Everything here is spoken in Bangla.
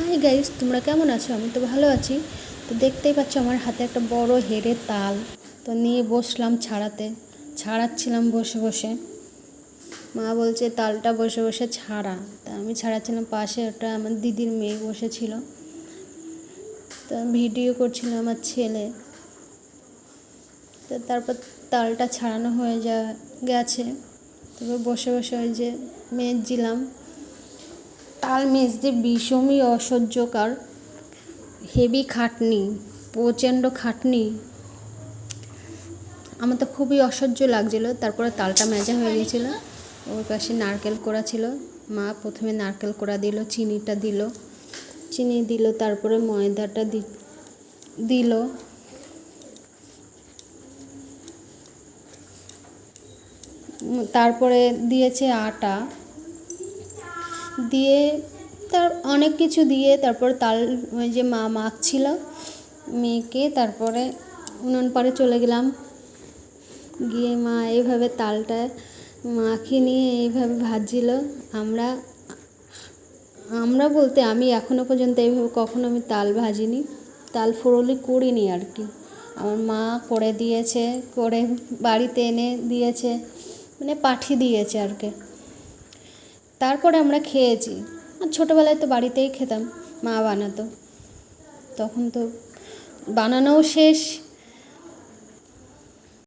হাই গাইস তোমরা কেমন আছো? আমি তো ভালো আছি। তো দেখতেই পাচ্ছ আমার হাতে একটা বড় হেরে তাল। তো নিয়ে বসলাম ছাড়াতে। ছাড়াচ্ছিলাম বসে বসে। মা বলছে, তালটা বসে বসে ছাড়া। তা আমি ছাড়াচ্ছিলাম পাশে। ওটা আমার দিদির মেয়ে বসেছিল। তো ভিডিও করছিল আমার ছেলে। তো তারপর তালটা ছাড়ানো হয়ে যা, গেছে। তারপর বসে বসে ওই যে মেজছিলাম তাল মেজতে ভীষণই অসহ্যকর হেভি খাটনি, প্রচণ্ড খাটনি। আমার তো খুবই অসহ্য লাগছিল। তারপরে তালটা মেজা হয়ে গিয়েছিল ওর পাশে নারকেল কোড়া ছিল। মা প্রথমে নারকেল কোড়া দিল, চিনিটা দিল। চিনি দিল, তারপরে ময়দাটা দিল। তারপরে দিয়েছে আটা। দিয়ে তার অনেক কিছু দিয়ে তারপর তাল, ওই যে মা মাখছিল মেখে তারপরে উনুন পাড়ে চলে গেলাম। গিয়ে মা এইভাবে তালটা মাখিয়ে নিয়ে এইভাবে ভাজছিল। আমরা আমরা বলতে আমি এখনও পর্যন্ত এইভাবে কখনো আমি তাল ভাজিনি, তাল ফুরলি করিনি আর কি। আমার মা করে দিয়েছে, করে বাড়িতে এনে দিয়েছে মানে পাঠিয়ে দিয়েছে আর কি। তারপরে আমরা খেয়েছি। আর ছোটোবেলায় তো বাড়িতেই খেতাম মা বানাতো। তখন তো বানানোও শেষ